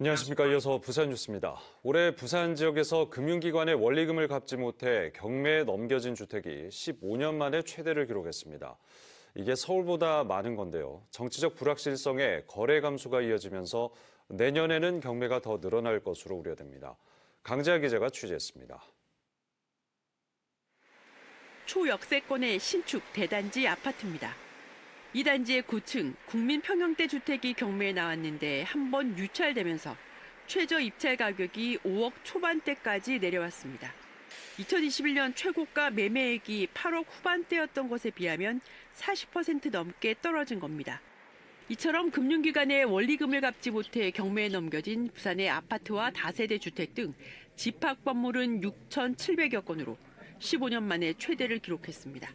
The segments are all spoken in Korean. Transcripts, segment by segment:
안녕하십니까. 이어서 부산 뉴스입니다. 올해 부산 지역에서 금융기관의 원리금을 갚지 못해 경매에 넘겨진 주택이 15년 만에 최대를 기록했습니다. 이게 서울보다 많은 건데요. 정치적 불확실성에 거래 감소가 이어지면서 내년에는 경매가 더 늘어날 것으로 우려됩니다. 강재하 기자가 취재했습니다. 초역세권의 신축 대단지 아파트입니다. 이 단지의 고층 국민평형대 주택이 경매에 나왔는데 한 번 유찰되면서 최저 입찰 가격이 5억 초반대까지 내려왔습니다. 2021년 최고가 매매액이 8억 후반대였던 것에 비하면 40% 넘게 떨어진 겁니다. 이처럼 금융기관의 원리금을 갚지 못해 경매에 넘겨진 부산의 아파트와 다세대 주택 등 집합 건물은 6,700여 건으로 15년 만에 최대를 기록했습니다.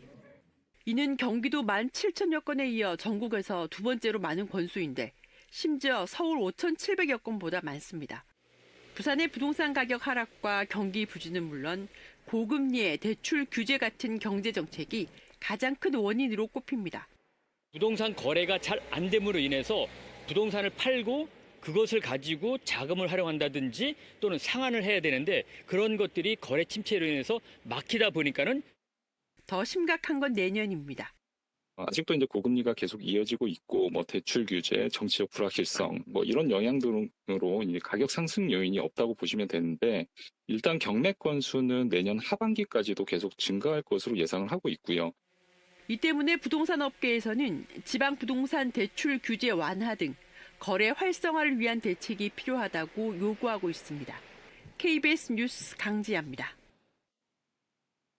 이는 경기도 17,000여 건에 이어 전국에서 두 번째로 많은 건수인데 심지어 서울 5,700여 건보다 많습니다. 부산의 부동산 가격 하락과 경기 부진은 물론 고금리의 대출 규제 같은 경제 정책이 가장 큰 원인으로 꼽힙니다. 부동산 거래가 잘 안 됨으로 인해서 부동산을 팔고 그것을 가지고 자금을 활용한다든지 또는 상환을 해야 되는데 그런 것들이 거래 침체로 인해서 막히다 보니까는 더 심각한 건 내년입니다. 아직도 이제 고금리가 계속 이어지고 있고 뭐 대출 규제, 정치적 불확실성 뭐 이런 영향 등으로 이제 가격 상승 요인이 없다고 보시면 되는데 일단 경매 건수는 내년 하반기까지도 계속 증가할 것으로 예상을 하고 있고요. 이 때문에 부동산 업계에서는 지방 부동산 대출 규제 완화 등 거래 활성화를 위한 대책이 필요하다고 요구하고 있습니다. KBS 뉴스 강지아입니다.